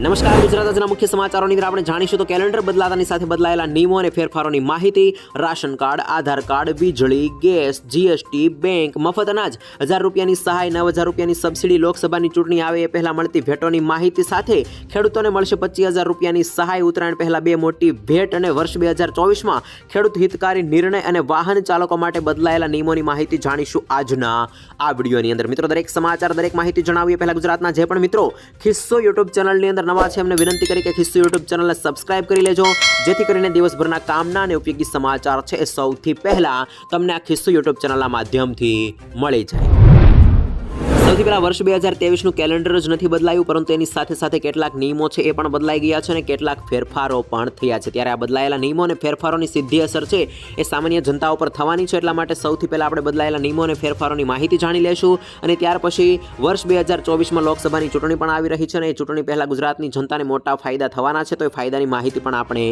નમસ્કાર, ગુજરાત આજના મુખ્ય સમાચારોની અંદર આપણે જાણીશું તો કેલેન્ડર બદલાતાની સાથે બદલાયેલા નિયમો અને ફેરફારોની માહિતી, રાશન કાર્ડ, આધાર કાર્ડ, વીજળી, ગેસ, જીએસટી, બેંક, મફત અનાજ, હજાર રૂપિયાની સહાય, નવ હજાર રૂપિયાની સબસિડી, લોકસભાની ચૂંટણી આવે એ પહેલા મળતી ભેટોની માહિતી સાથે ખેડૂતોને મળશે પચીસ હજાર રૂપિયાની સહાય. ઉત્તરાયણ પહેલા બે મોટી ભેટ અને વર્ષ બે હજાર ચોવીસમાં ખેડૂત હિતકારી નિર્ણય અને વાહન ચાલકો માટે બદલાયેલા નિયમોની માહિતી જાણીશું આજના આ વિડીયોની અંદર. મિત્રો, દરેક સમાચાર, દરેક માહિતી જણાવીએ. પહેલા ગુજરાતના જે પણ મિત્રો ખિસ્સો યુટ્યુબ ચેનલની અંદર નવા છે, એમને વિનંતી કરી કે ખિસ્સુ યુટ્યુબ ચેનલને સબસ્ક્રાઇબ કરી લેજો. જેથી કરીને દિવસભરના કામના અને ઉપયોગી સમાચાર છે એ સૌથી પહેલા તમને આ ખિસ્સુ યુટ્યુબ ચેનલના માધ્યમથી મળી જાય. સૌથી પહેલા વર્ષ બે હજાર તેવીસનું કેલેન્ડર જ નથી બદલાયું, પરંતુ એની સાથે સાથે કેટલાક નિયમો છે એ પણ બદલાઈ ગયા છે અને કેટલાક ફેરફારો પણ થયા છે. ત્યારે આ બદલાયેલા નિયમો અને ફેરફારોની સીધી અસર છે એ સામાન્ય જનતા ઉપર થવાની છે, એટલા માટે સૌથી પહેલાં આપણે બદલાયેલા નિયમો અને ફેરફારોની માહિતી જાણી લેશું અને ત્યાર પછી વર્ષ બે હજાર ચોવીસમાં લોકસભાની ચૂંટણી પણ આવી રહી છે અને એ ચૂંટણી પહેલાં ગુજરાતની જનતાને મોટા ફાયદા થવાના છે, તો એ ફાયદાની માહિતી પણ આપણે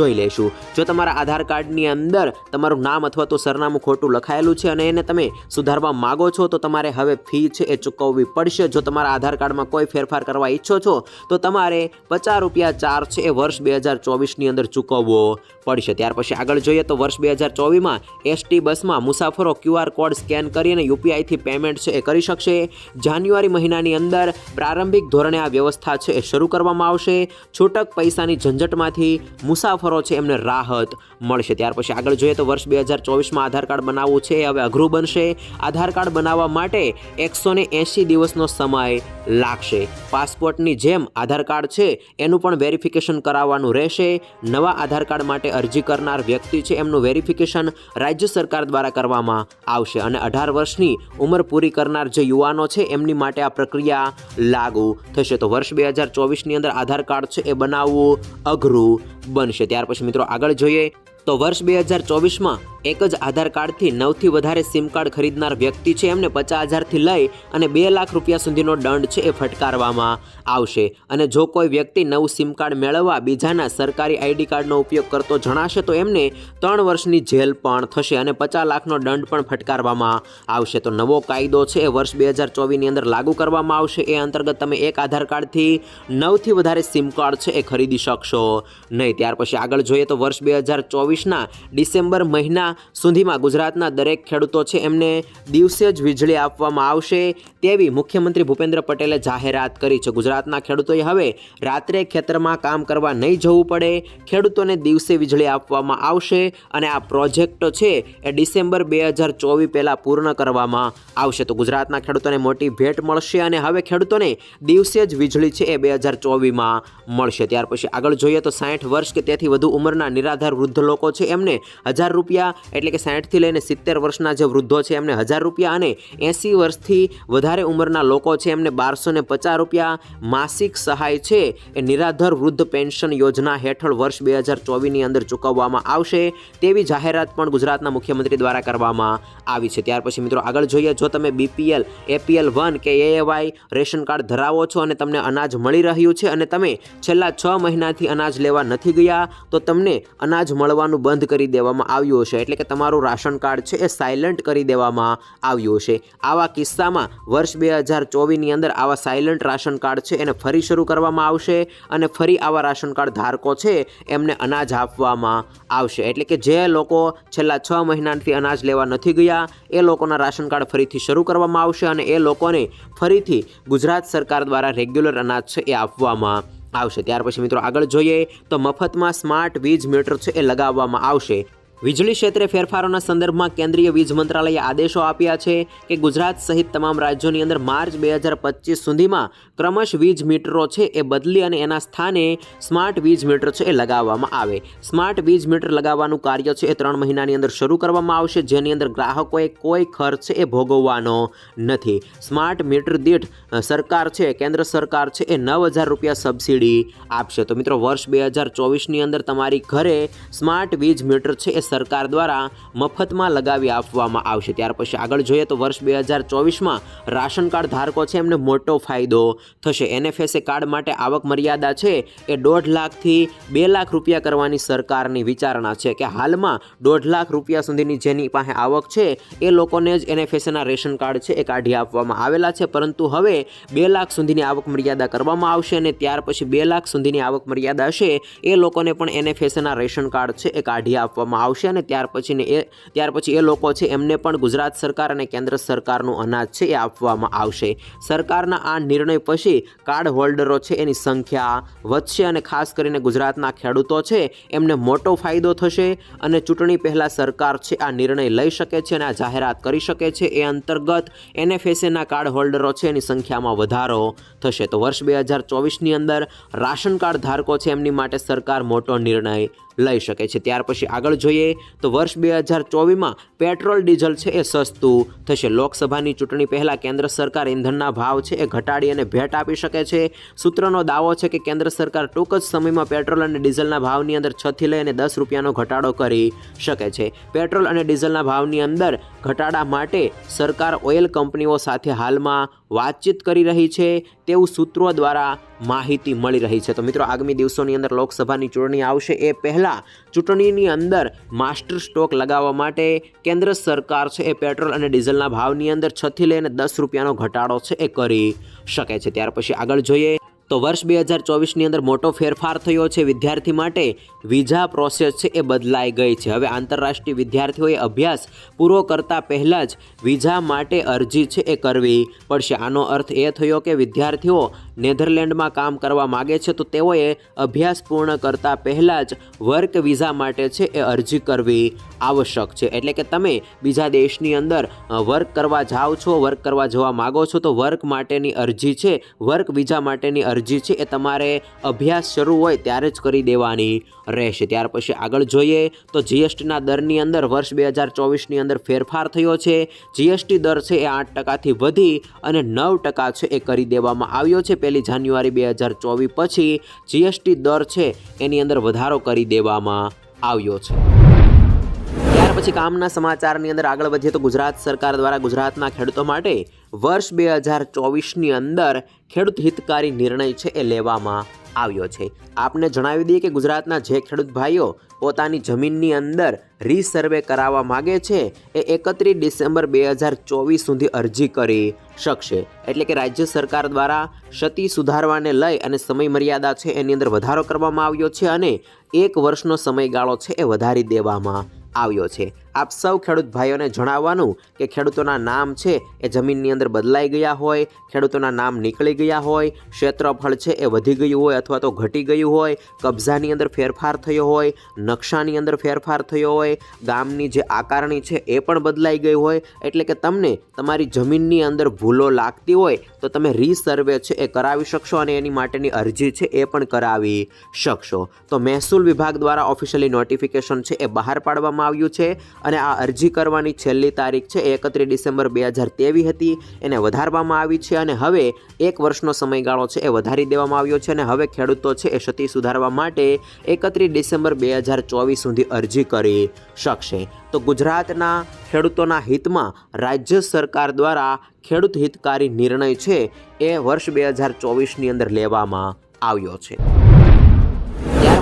જોઈ લેશું. જો તમારા આધાર કાર્ડની અંદર તમારું નામ અથવા તો સરનામું ખોટું લખાયેલું છે અને એને તમે સુધારવા માગો છો, તો તમારે હવે ફી છે એ ચૂકવવી પડશે. જો તમારા આધાર કાર્ડમાં કોઈ ફેરફાર કરવા ઈચ્છો છો, તો તમારે પચાસ રૂપિયા ચાર્જ છે એ વર્ષ બે હજાર ચોવીસની અંદર ચૂકવવો પડશે. ત્યાર પછી આગળ જોઈએ તો વર્ષ બે હજાર ચોવીસમાં એસટી બસમાં મુસાફરો ક્યુઆર કોડ સ્કેન કરીને યુપીઆઈથી પેમેન્ટ છે એ કરી શકશે. જાન્યુઆરી મહિનાની અંદર પ્રારંભિક ધોરણે આ વ્યવસ્થા છે એ શરૂ કરવામાં આવશે. છૂટક પૈસાની ઝંઝટમાંથી મુસાફરો છે એમને રાહત મળશે. ત્યાર પછી આગળ જોઈએ તો વર્ષ બે હજાર ચોવીસમાં આધાર કાર્ડ બનાવવું છે હવે અઘરું બનશે. આધાર કાર્ડ બનાવવા માટે એકસો ને એંશી દિવસનો સમય લાગશે. પાસપોર્ટની જેમ આધાર કાર્ડ છે, એનું પણ વેરિફિકેશન કરાવવાનું રહેશે. નવા આધાર કાર્ડ માટે અરજી કરનાર વ્યક્તિ છે, એમનું વેરિફિકેશન રાજ્ય સરકાર દ્વારા કરવામાં આવશે અને અઢાર વર્ષની ઉંમર પૂરી કરનાર જે યુવાનો છે, એમની માટે આ પ્રક્રિયા લાગુ થશે. તો વર્ષ બે હજાર ચોવીસની અંદર આધાર કાર્ડ છે, એ બનાવવું અઘરું બનશે. ત્યાર પછી મિત્રો આગળ જોઈએ તો વર્ષ બે હજાર ચોવીસમાં એક જ આધાર કાર્ડથી નવથી વધારે સિમ કાર્ડ ખરીદનાર વ્યક્તિ છે. એમને પચાસ હજારથી લઈ અને બે લાખ રૂપિયા સુધીનો દંડ છે એ ફટકારવામાં આવશે. અને જો કોઈ વ્યક્તિ નવું સિમ કાર્ડ મેળવવા બીજાના સરકારી આઈડી કાર્ડનો ઉપયોગ કરતો જણાશે તો એમને ત્રણ વર્ષની જેલ પણ થશે અને પચાસ લાખનો દંડ પણ ફટકારવામાં આવશે. તો નવો કાયદો છે એ વર્ષ બે હજાર ચોવીસની અંદર લાગુ કરવામાં આવશે. એ અંતર્ગત તમે એક આધાર કાર્ડથી નવથી વધારે સિમ કાર્ડ છે એ ખરીદી શકશો નહીં. ત્યાર પછી આગળ જોઈએ તો વર્ષ બે હજાર ચોવીસના ડિસેમ્બર મહિના સુધીમાં ગુજરાતના દરેક ખેડૂતો છે એમને દિવસે જ વીજળી આપવામાં આવશે તેવી મુખ્યમંત્રી ભૂપેન્દ્ર પટેલે જાહેરાત કરી છે. ગુજરાતના ખેડૂતોએ હવે રાત્રે ખેતરમાં કામ કરવા નહીં જવું પડે. ખેડૂતોને દિવસે વીજળી આપવામાં આવશે અને આ પ્રોજેક્ટ છે એ ડિસેમ્બર બે હજાર ચોવીસ પહેલાં પૂર્ણ કરવામાં આવશે. તો ગુજરાતના ખેડૂતોને મોટી ભેટ મળશે અને હવે ખેડૂતોને દિવસે જ વીજળી છે એ બે હજાર ચોવીસમાં મળશે. ત્યાર પછી આગળ જોઈએ તો સાઠ વર્ષ કે તેથી વધુ ઉંમરના નિરાધાર વૃદ્ધ લોકો છે એમને હજાર રૂપિયા એટલે કે સાઠથી લઈને સિત્તેર વર્ષના જે વૃદ્ધો છે એમને હજાર રૂપિયા અને એંસી વર્ષથી વધારે ઉંમરના લોકો છે એમને બારસો ને પચાસ રૂપિયા માસિક સહાય છે એ નિરાધાર વૃદ્ધ પેન્શન યોજના હેઠળ વર્ષ બે હજાર ચોવીસની અંદર ચૂકવવામાં આવશે તેવી જાહેરાત પણ ગુજરાતના મુખ્યમંત્રી દ્વારા કરવામાં આવી છે. ત્યાર પછી મિત્રો આગળ જોઈએ, જો તમે બીપીએલ, એપીએલ વન કે એએવાય રેશન કાર્ડ ધરાવો છો અને તમને અનાજ મળી રહ્યું છે અને તમે છેલ્લા છ મહિનાથી અનાજ લેવા નથી ગયા, તો તમને અનાજ મળવાનું બંધ કરી દેવામાં આવ્યું હશે. એટલે કે તમારું રાશન કાર્ડ છે એ સાયલન્ટ કરી દેવામાં આવ્યું હશે. આવા કિસ્સામાં વર્ષ બે હજાર ચોવીસની અંદર આવા સાયલન્ટ રાશન કાર્ડ છે એને ફરી શરૂ કરવામાં આવશે અને ફરી આવા રાશન કાર્ડ ધારકો છે એમને અનાજ આપવામાં આવશે. એટલે કે જે લોકો છેલ્લા છ મહિનાથી અનાજ લેવા નથી ગયા, એ લોકોના રાશન કાર્ડ ફરીથી શરૂ કરવામાં આવશે અને એ લોકોને ફરીથી ગુજરાત સરકાર દ્વારા રેગ્યુલર અનાજ છે એ આપવામાં આવશે. ત્યાર પછી મિત્રો આગળ જોઈએ તો મફતમાં સ્માર્ટ વીજ મીટર છે એ લગાવવામાં આવશે. વીજળી ક્ષેત્રે ફેરફારોના સંદર્ભમાં કેન્દ્રીય વીજ મંત્રાલયે આદેશો આપ્યા છે કે ગુજરાત સહિત તમામ રાજ્યોની અંદર માર્ચ બે હજાર પચીસ સુધીમાં ક્રમશ વીજ મીટરો છે એ બદલી અને એના સ્થાને સ્માર્ટ વીજ મીટર છે એ લગાવવામાં આવે. સ્માર્ટ વીજ મીટર લગાવવાનું કાર્ય છે એ ત્રણ મહિનાની અંદર શરૂ કરવામાં આવશે, જેની અંદર ગ્રાહકોએ કોઈ ખર્ચ એ ભોગવવાનો નથી. સ્માર્ટ મીટર દીઠ સરકાર છે, કેન્દ્ર સરકાર છે એ નવ હજાર રૂપિયા સબસિડી આપશે. તો મિત્રો, વર્ષ બે હજાર ચોવીસની અંદર તમારી ઘરે સ્માર્ટ વીજ મીટર છે એ સરકાર દ્વારા મફતમાં લગાવી આપવામાં આવશે. ત્યાર પછી આગળ જોઈએ તો વર્ષ બે હજાર ચોવીસમાં રાશન કાર્ડ ધારકો છે એમને મોટો ફાયદો થશે. એનએફએસએ કાર્ડ માટે આવક મર્યાદા છે એ દોઢ લાખથી બે લાખ રૂપિયા કરવાની સરકારની વિચારણા છે કે હાલમાં દોઢ લાખ રૂપિયા સુધીની જેની પાસે આવક છે એ લોકોને જ એનએફએસએના રેશન કાર્ડ છે એ કાઢી આપવામાં આવેલા છે. પરંતુ હવે બે લાખ સુધીની આવક મર્યાદા કરવામાં આવશે અને ત્યાર પછી બે લાખ સુધીની આવક મર્યાદા છે એ લોકોને પણ એનએફએસએના રેશન કાર્ડ છે એ કાઢી આપવામાં આવશે. અને ત્યાર પછીને એ, ત્યાર પછી એ લોકો છે એમને પણ ગુજરાત સરકાર અને કેન્દ્ર સરકારનું અનાજ છે એ આપવામાં આવશે. સરકારના આ નિર્ણય પછી કાર્ડ હોલ્ડરો છે એની સંખ્યા વધશે અને ખાસ કરીને ગુજરાતના ખેડૂતો છે એમને મોટો ફાયદો થશે અને ચૂંટણી પહેલાં સરકાર છે આ નિર્ણય લઈ શકે છે અને આ જાહેરાત કરી શકે છે. એ અંતર્ગત એનએફએસએના કાર્ડ હોલ્ડરો છે એની સંખ્યામાં વધારો થશે. તો વર્ષ બે હજાર ચોવીસની અંદર રાશન કાર્ડ ધારકો છે એમની માટે સરકાર મોટો નિર્ણય લઈ શકે છે. ત્યાર પછી આગળ જોઈએ તો વર્ષ બે હજાર ચોવીસમાં પેટ્રોલ, ડીઝલ છે એ સસ્તું થશે. લોકસભાની ચૂંટણી પહેલાં કેન્દ્ર સરકાર ઇંધણના ભાવ છે એ ઘટાડી અને ભેટ આપી શકે છે. સૂત્રનો દાવો છે કે કેન્દ્ર સરકાર ટૂંક જ સમયમાં પેટ્રોલ અને ડીઝલના ભાવની અંદર છથી લઈને દસ રૂપિયાનો ઘટાડો કરી શકે છે. પેટ્રોલ અને ડીઝલના ભાવની અંદર ઘટાડા માટે સરકાર ઓઇલ કંપનીઓ સાથે હાલમાં વાતચીત કરી રહી છે. તેવું સૂત્રો દ્વારા માહિતી મળી રહી છે. તો મિત્રો, આગામી દિવસોની અંદર લોકસભાની ચૂંટણી આવશે. એ પહેલાં ચૂંટણીની અંદર માસ્ટર સ્ટોક લગાવવા માટે કેન્દ્ર સરકાર છે એ પેટ્રોલ અને ડીઝલના ભાવની અંદર છથી લઈને દસ રૂપિયાનો ઘટાડો છે એ કરી શકે છે. ત્યાર પછી આગળ જોઈએ તો વર્ષ બે હજાર ચોવીસની અંદર મોટો ફેરફાર થયો છે વિદ્યાર્થી માટે. વિઝા પ્રોસેસ છે એ બદલાઈ ગઈ છે. હવે આંતરરાષ્ટ્રીય વિદ્યાર્થીઓએ અભ્યાસ પૂરો કરતાં પહેલાં જ વિઝા માટે અરજી છે એ કરવી પડશે. આનો અર્થ એ થયો કે વિદ્યાર્થીઓ નેધરલેન્ડમાં કામ કરવા માગે છે તો તેઓએ અભ્યાસ પૂર્ણ કરતાં પહેલાં જ વર્ક વિઝા માટે છે એ અરજી કરવી આવશ્યક છે. એટલે કે તમે બીજા દેશની અંદર વર્ક કરવા જાઓ છો, વર્ક કરવા જવા માગો છો તો વર્ક માટેની અરજી છે, વર્ક વિઝા માટેની અરજી છે એ તમારે અભ્યાસ શરૂ હોય ત્યારે જ કરી દેવાની રહેશે. ત્યાર પછી આગળ જોઈએ તો જીએસટીના દરની અંદર વર્ષ બે હજાર ચોવીસની અંદર ફેરફાર થયો છે. જીએસટી દર છે એ આઠ ટકાથી વધી અને નવ ટકા છે એ કરી દેવામાં આવ્યો છે. પહેલી જાન્યુઆરી બે હજાર ચોવીસ પછી જીએસટી દર છે એની અંદર વધારો કરી દેવામાં આવ્યો છે. ત્યાર પછી કામના સમાચારની અંદર આગળ વધીએ તો ગુજરાત સરકાર દ્વારા ગુજરાતના ખેડૂતો માટે વર્ષ બે હજાર ચોવીસની અંદર ખેડૂત હિતકારી નિર્ણય છે એ લેવામાં આવ્યો છે. આપને જણાવી દઈએ કે ગુજરાતના જે ખેડૂત ભાઈઓ પોતાની જમીનની અંદર રીસર્વે કરાવવા માગે છે, એ એકત્રીસ ડિસેમ્બર બે હજાર ચોવીસ સુધી અરજી કરી શકશે. એટલે કે રાજ્ય સરકાર દ્વારા ક્ષતિ સુધારવાને લઈ અને સમય મર્યાદા છે એની અંદર વધારો કરવામાં આવ્યો છે અને એક વર્ષનો સમયગાળો છે એ વધારી દેવામાં આવ્યો છે. આપ સૌ ખેડૂત ભાઈઓને જણાવવાનું કે ખેડૂતોના નામ છે એ જમીનની અંદર બદલાઈ ગયા હોય, ખેડૂતોના નામ નીકળી ગયા હોય, ક્ષેત્રફળ છે એ વધી ગયું હોય અથવા તો ઘટી ગયું હોય, કબજાની અંદર ફેરફાર થયો હોય, નકશાની અંદર ફેરફાર થયો હોય, ગામની જે આકારણી છે એ પણ બદલાઈ ગઈ હોય, એટલે કે તમને તમારી જમીનની અંદર ભૂલો લાગતી હોય તો તમે રીસર્વે છે એ કરાવી શકશો અને એની માટેની અરજી છે એ પણ કરાવી શકશો. તો મહેસૂલ વિભાગ દ્વારા ઓફિશિયલી નોટિફિકેશન છે એ બહાર પાડવામાં આવ્યું છે. અને આ અરજી કરવાની છેલ્લી તારીખ છે એકત્રીસ ડિસેમ્બર બે હજાર તેવીસ હતી. એને વધારવામાં આવી છે અને હવે એક વર્ષનો સમયગાળો છે એ વધારી દેવામાં આવ્યો છે અને હવે ખેડૂતો છે એ ક્ષતિ સુધારવા માટે એકત્રીસ ડિસેમ્બર બે હજાર ચોવીસ સુધી અરજી કરી શકશે. તો ગુજરાતના ખેડૂતોના હિતમાં રાજ્ય સરકાર દ્વારા ખેડૂત હિતકારી નિર્ણય છે એ વર્ષ બે હજાર ચોવીસની અંદર લેવામાં આવ્યો છે.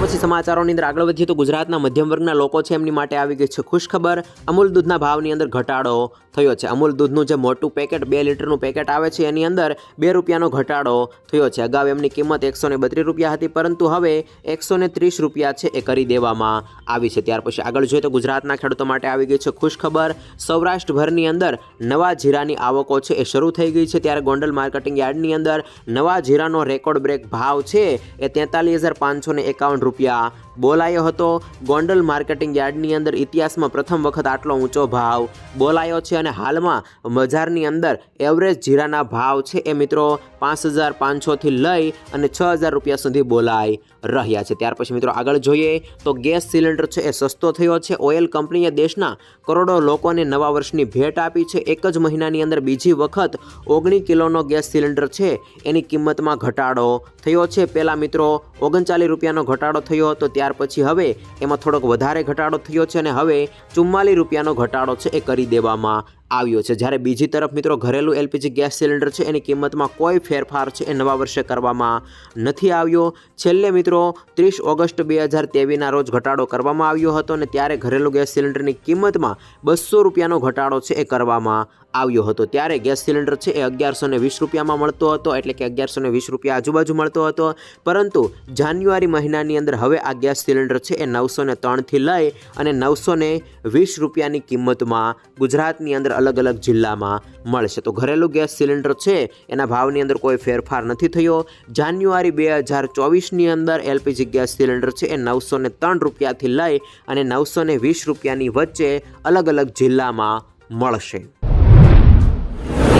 પછી સમાચારોની અંદર આગળ વધીએ તો ગુજરાતના મધ્યમ વર્ગના લોકો છે, એમની માટે આવી ગઈ છે ખુશખબર. અમૂલ દૂધના ભાવની અંદર ઘટાડો થયો છે. અમૂલ દૂધનું જે મોટું પેકેટ, બે લીટરનું પેકેટ આવે છે, એની અંદર બે રૂપિયાનો ઘટાડો થયો છે. અગાઉ એમની કિંમત એકસો ને બત્રીસ રૂપિયા હતી, પરંતુ હવે એકસો ત્રીસ રૂપિયા છે એ કરી દેવામાં આવી છે. ત્યાર પછી આગળ જોઈએ તો ગુજરાતના ખેડૂતો માટે આવી ગઈ છે ખુશખબર. સૌરાષ્ટ્રભરની અંદર નવા જીરાની આવકો છે એ શરૂ થઈ ગઈ છે. ત્યારે ગોંડલ માર્કેટિંગ યાર્ડની અંદર નવા જીરાનો રેકોર્ડ બ્રેક ભાવ છે એ તેતાલીસ હજાર પાંચસો એકાવન રૂપિયા 呀。બોલાયો હતો. ગોંડલ માર્કેટિંગ યાર્ડની અંદર ઇતિહાસમાં પ્રથમ વખત આટલો ઊંચો ભાવ બોલાયો છે અને હાલમાં બજારની અંદર એવરેજ જીરાના ભાવ છે એ મિત્રો પાંચ હજાર પાંચસોથી લઈ અને છ હજાર રૂપિયા સુધી બોલાઈ રહ્યા છે. ત્યાર પછી મિત્રો આગળ જોઈએ તો ગેસ સિલિન્ડર છે એ સસ્તો થયો છે. ઓઇલ કંપનીએ દેશના કરોડો લોકોને નવા વર્ષની ભેટ આપી છે. એક જ મહિનાની અંદર બીજી વખત ઓગણી કિલોનો ગેસ સિલિન્ડર છે એની કિંમતમાં ઘટાડો થયો છે. પહેલાં મિત્રો ઓગણચાલીસ રૂપિયાનો ઘટાડો થયો હતો ત્યાર ત્યાર પછી હવે એમાં થોડોક વધારે ઘટાડો થયો છે અને હવે ચુમ્માલીસ રૂપિયાનો ઘટાડો છે એ કરી દેવામાં આવ્યો છે. જ્યારે બીજી તરફ મિત્રો ઘરેલું એલપીજી ગેસ સિલિન્ડર છે એની કિંમતમાં કોઈ ફેરફાર છે એ નવા વર્ષે કરવામાં નથી આવ્યો. છેલ્લે મિત્રો ત્રીસ ઓગસ્ટ બે હજાર તેવીસના રોજ ઘટાડો કરવામાં આવ્યો હતો અને ત્યારે ઘરેલું ગેસ સિલિન્ડરની કિંમતમાં બસો રૂપિયાનો ઘટાડો છે એ કરવામાં આવ્યો હતો. ત્યારે ગેસ સિલિન્ડર છે એ અગિયારસો ને વીસ રૂપિયામાં મળતો હતો, એટલે કે અગિયારસો ને વીસ રૂપિયા આજુબાજુ મળતો હતો. પરંતુ જાન્યુઆરી મહિનાની અંદર હવે આ ગેસ સિલિન્ડર છે એ નવસો ને ત્રણથી લઈ અને નવસો ને વીસ રૂપિયાની કિંમતમાં ગુજરાતની અંદર અલગ અલગ જિલ્લામાં મળશે. તો ઘરેલું ગેસ સિલિન્ડર છે, એના ભાવની અંદર કોઈ ફેરફાર નથી થયો. જાન્યુઆરી બે હજાર ચોવીસની અંદર એલપીજી ગેસ સિલિન્ડર છે એ નવસો ને ત્રણ રૂપિયાથી લઈ અને નવસો ને વીસ રૂપિયાની વચ્ચે અલગ અલગ જિલ્લામાં મળશે.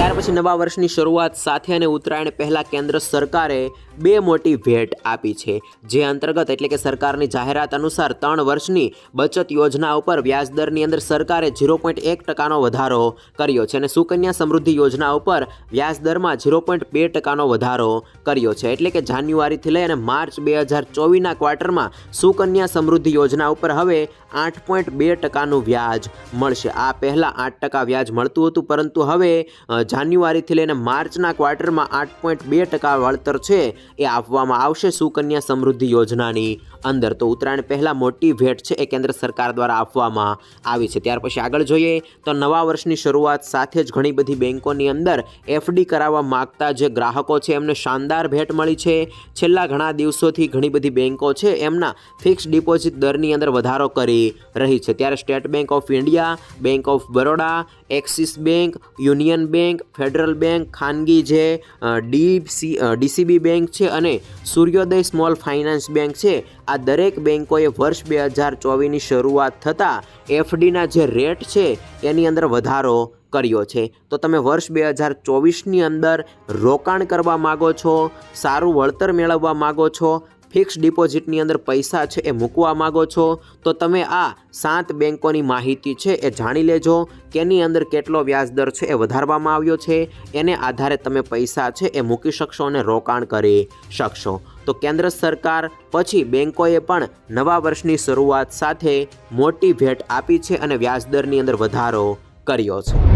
ત્યાર પછી નવા વર્ષની શરૂઆત સાથે અને ઉત્તરાયણ પહેલાં કેન્દ્ર સરકારે બે મોટી ભેટ આપી છે. જે અંતર્ગત એટલે કે સરકારની જાહેરાત અનુસાર ત્રણ વર્ષની બચત યોજના ઉપર વ્યાજદરની અંદર સરકારે ઝીરો પોઈન્ટ એક ટકાનો વધારો કર્યો છે અને સુકન્યા સમૃદ્ધિ યોજના ઉપર વ્યાજદરમાં ઝીરો પોઈન્ટ બે ટકાનો વધારો કર્યો છે. એટલે કે જાન્યુઆરીથી લઈ અને માર્ચ બે હજાર ચોવીસના ક્વાર્ટરમાં સુકન્યા સમૃદ્ધિ યોજના ઉપર હવે આઠ પોઈન્ટ બે ટકાનું વ્યાજ મળશે. આ પહેલાં આઠ ટકા વ્યાજ મળતું હતું, પરંતુ હવે જાન્યુઆરીથી લઈને માર્ચના ક્વાર્ટરમાં આઠ પોઈન્ટ બે ટકા વળતર છે. એ આપવામાં આવશે સુકન્યા સમૃદ્ધિ યોજનાની અંદર. તો ઉત્તરાયણ પહેલાં મોટી ભેટ છે એ કેન્દ્ર સરકાર દ્વારા આપવામાં આવી છે. ત્યાર પછી આગળ જોઈએ તો નવા વર્ષની શરૂઆત સાથે જ ઘણી બધી બેન્કોની અંદર એફડી કરાવવા માગતા જે ગ્રાહકો છે એમને શાનદાર ભેટ મળી છે. છેલ્લા ઘણા દિવસોથી ઘણી બધી બેન્કો છે એમના ફિક્સ ડિપોઝિટ દરની અંદર વધારો કરી રહી છે. ત્યારે State Bank of India Bank of Baroda, Axis Bank, Union Bank Federal Bank ખાનગી જે ડીસી ડીસીબી બેન્ક છે અને સૂર્યોદય સ્મોલ ફાઇનાન્સ બેન્ક છે આ દરેક બેન્કોએ વર્ષ બે હજાર ચોવીસની શરૂઆત થતાં એફડીના જે રેટ છે એની અંદર વધારો કર્યો છે. તો તમે વર્ષ બે હજાર ચોવીસની અંદર રોકાણ કરવા માગો છો, સારું વળતર મેળવવા માગો છો, ફિક્સ ડિપોઝિટની અંદર પૈસા છે એ મૂકવા માગો છો, તો તમે આ સાત બેન્કોની માહિતી છે એ જાણી લેજો, કેની અંદર કેટલો વ્યાજદર છે એ વધારવામાં આવ્યો છે, એને આધારે તમે પૈસા છે એ મૂકી શકશો અને રોકાણ કરી શકશો. તો કેન્દ્ર સરકાર પછી બેન્કોએ પણ નવા વર્ષની શરૂઆત સાથે મોટી ભેટ આપી છે અને વ્યાજદરની અંદર વધારો કર્યો છે.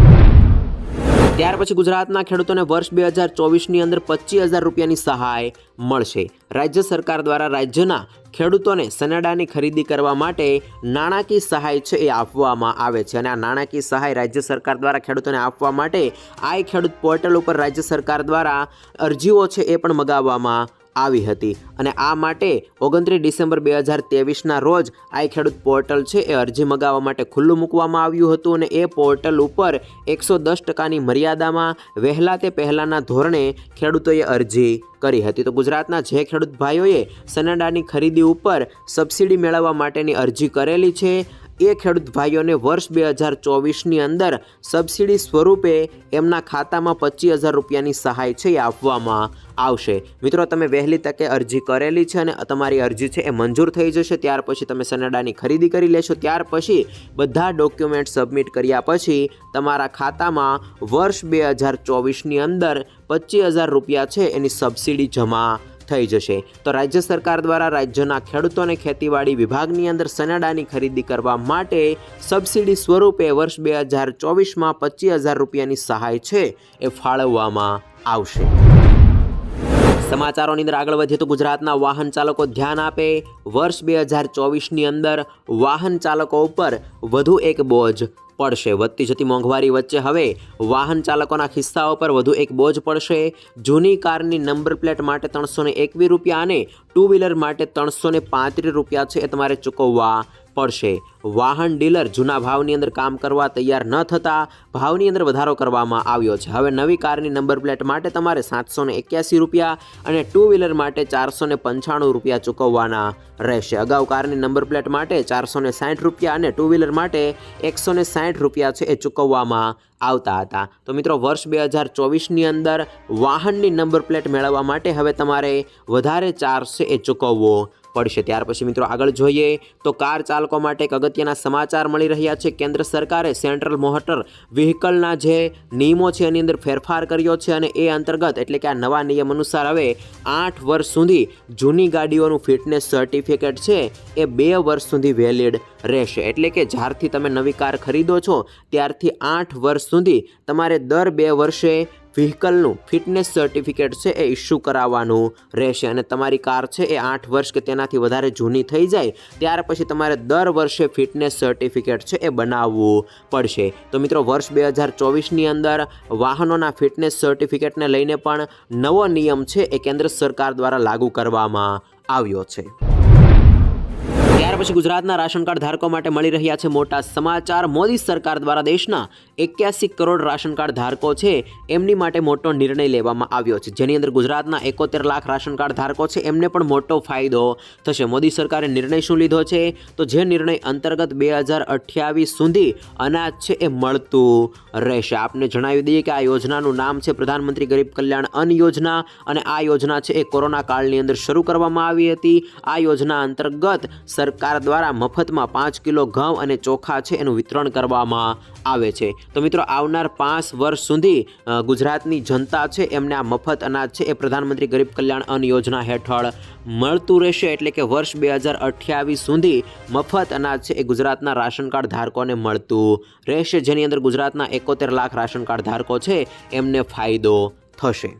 ત્યાર પછી ગુજરાતના ખેડૂતોને વર્ષ બે હજાર ચોવીસની અંદર પચીસ હજાર રૂપિયાની સહાય મળશે. રાજ્ય સરકાર દ્વારા રાજ્યના ખેડૂતોને સનેડાની ખરીદી કરવા માટે નાણાકીય સહાય છે એ આપવામાં આવે છે અને આ નાણાકીય સહાય રાજ્ય સરકાર દ્વારા ખેડૂતોને આપવા માટે આઈ ખેડૂત પોર્ટલ ઉપર રાજ્ય સરકાર દ્વારા અરજીઓ છે એ પણ મગાવવામાં આવી હતી અને આ માટે ઓગણત્રીસ ડિસેમ્બર બે હજાર તેવીસના રોજ આ ખેડૂત પોર્ટલ છે, એ અરજી મગાવવા માટે ખુલ્લું મૂકવામાં આવ્યું હતું અને એ પોર્ટલ ઉપર એકસો દસ ટકાની મર્યાદામાં વહેલા તે પહેલાંના ધોરણે ખેડૂતોએ અરજી કરી હતી. તો ગુજરાતના જે ખેડૂત ભાઈઓએ સનાડાની ખરીદી ઉપર સબસિડી મેળવવા માટેની અરજી કરેલી છે એ ખેડૂત ભાઈઓને વર્ષ બે હજાર ચોવીસની અંદર સબસિડી સ્વરૂપે એમના ખાતામાં પચીસ હજાર રૂપિયાની સહાય છે એ આપવામાં આવશે. મિત્રો, તમે વહેલી તકે અરજી કરેલી છે અને તમારી અરજી છે એ મંજૂર થઈ જશે. ત્યાર પછી તમે સનાડાની ખરીદી કરી લેશો. ત્યાર પછી બધા ડોક્યુમેન્ટ સબમિટ કર્યા પછી તમારા ખાતામાં વર્ષ બે હજાર ચોવીસની અંદર પચીસ હજાર રૂપિયા છે એની સબસિડી જમા થઈ જશે. તો રાજ્ય સરકાર દ્વારા રાજ્યના ખેડૂતોને ખેતીવાડી વિભાગની અંદર સનાડાની ખરીદી કરવા માટે સબસિડી સ્વરૂપે વર્ષ બે હજાર ચોવીસમાં પચીસ હજાર રૂપિયાની સહાય છે એ ફાળવવામાં આવશે. સમાચારોની અંદર આગળ વધીએ તો ગુજરાતના વાહન ચાલકો ધ્યાન આપે. વર્ષ બે હજાર ચોવીસની અંદર વાહન ચાલકો ઉપર વધુ એક બોજ પડશે. વધતી જતી મોંઘવારી વચ્ચે હવે વાહન ચાલકોના ખિસ્સાઓ પર વધુ એક બોજ પડશે. જૂની કારની નંબર પ્લેટ માટે ત્રણસો એકવીસ રૂપિયા અને ટુ વ્હીલર માટે ત્રણસો પાંત્રીસ રૂપિયા છે એ તમારે ચૂકવવા પડશે. વાહન ડીલર જૂના ભાવની અંદર કામ કરવા તૈયાર ન થતા ભાવની અંદર વધારો કરવામાં આવ્યો છે. હવે નવી કારની નંબર પ્લેટ માટે તમારે સાતસો એક્યાસી રૂપિયા અને ટુ વ્હીલર માટે ચારસો પંચાણું રૂપિયા ચૂકવવાના રહેશે. અગાઉ કારની નંબર પ્લેટ માટે ચારસો સાઠ રૂપિયા અને ટુ વ્હીલર માટે એકસો સાઠ રૂપિયા છે એ ચૂકવવામાં આવતા હતા. તો મિત્રો, વર્ષ બે હજાર ચોવીસની અંદર વાહનની નંબર પ્લેટ મેળવવા માટે હવે તમારે વધારે ચાર્જ છે એ ચૂકવવો પડશે. ત્યાર પછી મિત્રો આગળ જોઈએ તો કાર ચાલકો માટે એક અગત્યના સમાચાર મળી રહ્યા છે. કેન્દ્ર સરકારે સેન્ટ્રલ મોટર વ્હીકલના જે નિયમો છે એની અંદર ફેરફાર કર્યો છે અને એ અંતર્ગત એટલે કે આ નવા નિયમ અનુસાર હવે આઠ વર્ષ સુધી જૂની ગાડીઓનું ફિટનેસ સર્ટિફિકેટ છે એ બે વર્ષ સુધી વેલિડ રહેશે. એટલે કે જ્યારથી તમે નવી કાર ખરીદો છો, ત્યારથી આઠ વર્ષ સુધી તમારે દર બે વર્ષે વ્હીકલનું ફિટનેસ સર્ટિફિકેટ છે એ ઇસ્યુ કરાવવાનું રહેશે અને તમારી કાર છે એ આઠ વર્ષ કે તેનાથી વધારે જૂની થઈ જાય, ત્યાર પછી તમારે દર વર્ષે ફિટનેસ સર્ટિફિકેટ છે એ બનાવવું પડશે. તો મિત્રો, વર્ષ બે હજાર ચોવીસની અંદર વાહનોના ફિટનેસ સર્ટિફિકેટને લઈને પણ નવો નિયમ છે એ કેન્દ્ર સરકાર દ્વારા લાગુ કરવામાં આવ્યો છે. ત્યાર પછી ગુજરાતના રાશન કાર્ડ ધારકો માટે મળી રહ્યા છે મોટા સમાચાર. મોદી સરકાર દ્વારા દેશના એક્યાસી કરોડ રાશન કાર્ડ ધારકો છે, એમની માટે મોટો નિર્ણય લેવામાં આવ્યો છે. જેની અંદર ગુજરાતના એકોતેર લાખ રાશન કાર્ડ ધારકો છે, એમને પણ મોટો ફાયદો થશે. મોદી સરકારે નિર્ણય શું લીધો છે? તો જે નિર્ણય અંતર્ગત બે હજાર અઠ્યાવીસ સુધી અનાજ છે, એ મળતું રહેશે. આપને જણાવી દઈએ કે આ યોજનાનું નામ છે પ્રધાનમંત્રી ગરીબ કલ્યાણ અન્ન યોજના અને આ યોજના છે એ કોરોના કાળની અંદર શરૂ કરવામાં આવી હતી. આ યોજના અંતર્ગત સરકાર દ્વારા મફતમાં પાંચ કિલો ઘઉં અને ચોખા છે એનું વિતરણ કરવામાં આવે છે. તો મિત્રો, આવનાર પાંચ વર્ષ સુધી ગુજરાતની જનતા છે એમને આ મફત અનાજ છે એ પ્રધાનમંત્રી ગરીબ કલ્યાણ અન્ન યોજના હેઠળ મળતું રહેશે. એટલે કે વર્ષ બે હજાર અઠ્યાવીસ સુધી મફત અનાજ છે એ ગુજરાતના રાશન કાર્ડ ધારકોને મળતું રહેશે. જેની અંદર ગુજરાતના એકોતેર લાખ રાશન કાર્ડ ધારકો છે, એમને ફાયદો થશે.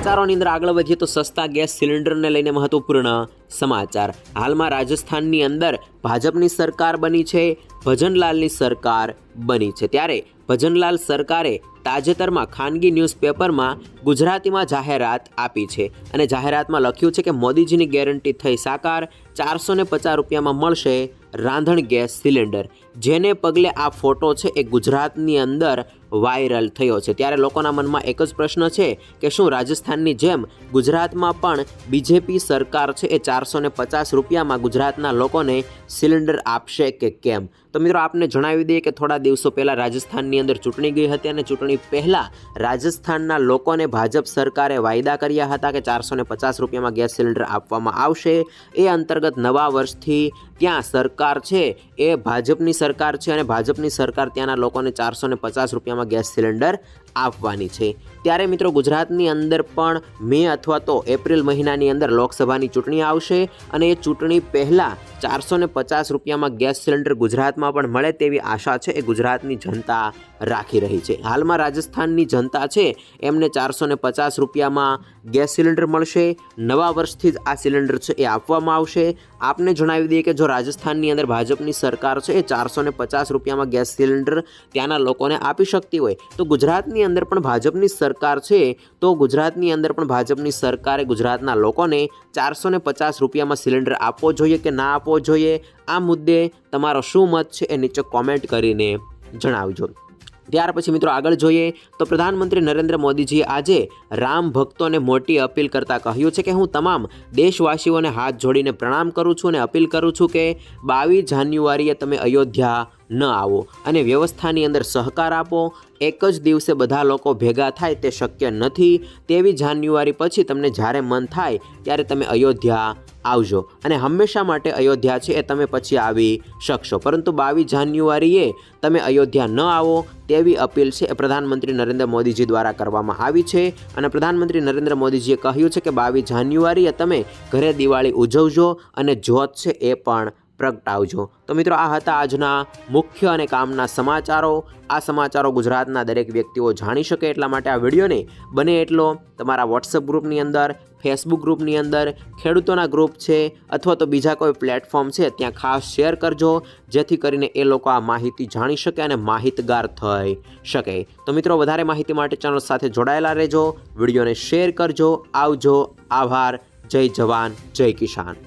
સમાચારોની અંદર આગળ વધીએ તો સસ્તા ગેસ સિલિન્ડરને લઈને મહત્વપૂર્ણ સમાચાર. હાલમાં રાજસ્થાનની અંદર ભાજપની સરકાર બની છે, ભજનલાલની સરકાર બની છે. ત્યારે ભજનલાલ સરકારે તાજેતરમાં ખાનગી ન્યૂઝપેપરમાં ગુજરાતીમાં જાહેરાત આપી છે અને જાહેરાતમાં લખ્યું છે કે મોદીજીની ગેરંટી થઈ સાકાર, ચારસો ને પચાસ રૂપિયામાં મળશે રાંધણ ગેસ સિલિન્ડર. જેને પગલે આ ફોટો છે એ ગુજરાતની અંદર વાયરલ થયો છે. ત્યારે લોકોના મનમાં એક જ પ્રશ્ન છે કે શું રાજસ્થાનની જેમ ગુજરાતમાં પણ બીજેપી સરકાર છે એ ચારસો પચાસ રૂપિયામાં ગુજરાતના લોકોને સિલિન્ડર આપશે કે કેમ? તો મિત્રો આપને જણાવી દઈએ કે થોડા દિવસો પહેલાં રાજસ્થાનની અંદર ચૂંટણી ગઈ હતી અને ચૂંટણી પહેલાં રાજસ્થાનના લોકોને ભાજપ સરકારે વાયદા કર્યા હતા કે ચારસો પચાસ રૂપિયામાં ગેસ સિલિન્ડર આપવામાં આવશે. એ અંતર્ગત નવા વર્ષથી ત્યાં સરકાર છે એ ભાજપની સરકાર છે અને ભાજપની સરકાર ત્યાંના લોકોને ચારસો પચાસ રૂપિયામાં ગેસ સિલિન્ડર આપવાની છે. ત્યારે મિત્રો ગુજરાતની અંદર પણ મે અથવા તો એપ્રિલ મહિનાની અંદર લોકસભાની ચૂંટણી આવશે અને એ ચૂંટણી પહેલાં ચારસો ને પચાસ રૂપિયામાં ગેસ સિલિન્ડર ગુજરાતમાં પણ મળે તેવી આશા છે એ ગુજરાતની જનતા રાખી રહી છે. હાલમાં રાજસ્થાનની જનતા છે એમને ચારસો ને પચાસ રૂપિયામાં ગેસ સિલિન્ડર મળશે. નવા વર્ષથી જ આ સિલિન્ડર છે એ આપવામાં આવશે. આપને જણાવી દઈએ કે જો રાજસ્થાનની અંદર ભાજપની સરકાર છે એ ચારસો ને પચાસ રૂપિયામાં ગેસ સિલિન્ડર ત્યાંના લોકોને આપી શકતી હોય તો ગુજરાતની અંદર પણ ભાજપની સરકાર છે, તો ગુજરાતની અંદર પણ ભાજપની સરકારે ગુજરાતના લોકોને ચારસો ને પચાસ રૂપિયામાં સિલિન્ડર આપવો જોઈએ કે ના આપવો જોઈએ? આ મુદ્દે તમારો શું મત છે એ નીચે કોમેન્ટ કરીને જણાવજો. ત્યાર પછી મિત્રો આગળ જોઈએ તો પ્રધાનમંત્રી નરેન્દ્ર મોદીજીએ આજે રામ ભક્તોને મોટી અપીલ કરતાં કહ્યું છે કે હું તમામ દેશવાસીઓને હાથ જોડીને પ્રણામ કરું છું અને અપીલ કરું છું કે બાવીસ જાન્યુઆરીએ તમે અયોધ્યા ન આવો અને વ્યવસ્થાની અંદર સહકાર આપો. એક જ દિવસે બધા લોકો ભેગા થાય તે શક્ય નથી. તેવી જાન્યુઆરી પછી તમને જ્યારે મન થાય ત્યારે તમે અયોધ્યા આવજો. અને હંમેશા માટે અયોધ્યા છે એ તમે પછી આવી શકશો. પરંતુ બાવીસ જાન્યુઆરીએ તમે અયોધ્યા ન આવો તેવી અપીલ છે એ પ્રધાનમંત્રી નરેન્દ્ર મોદીજી દ્વારા કરવામાં આવી છે. અને પ્રધાનમંત્રી નરેન્દ્ર મોદીજીએ કહ્યું છે કે બાવીસ જાન્યુઆરીએ તમે ઘરે દિવાળી ઉજવજો અને જ્યોત છે એ પણ પ્રગટાવજો. તો મિત્રો, આ હતા આજના મુખ્ય અને કામના સમાચારો. આ સમાચારો ગુજરાતના દરેક વ્યક્તિઓ જાણી શકે એટલા માટે આ વિડીયોને બને એટલો તમારા વોટ્સઅપ ગ્રુપની અંદર ફેસબુક ગ્રુપની અંદર, ખેડૂતોના ગ્રુપ છે, અથવા તો બીજા કોઈ પ્લેટફોર્મ છે, ત્યાં ખાસ શેર કરજો, જેથી કરીને એ લોકો આ માહિતી જાણી શકે અને માહિતગાર થઈ શકે. તો મિત્રો, વધારે માહિતી માટે ચેનલ સાથે જોડાયેલા રહેજો, વિડીયોને શેર કરજો, આવજો. આભાર. જય જવાન, જય કિસાન.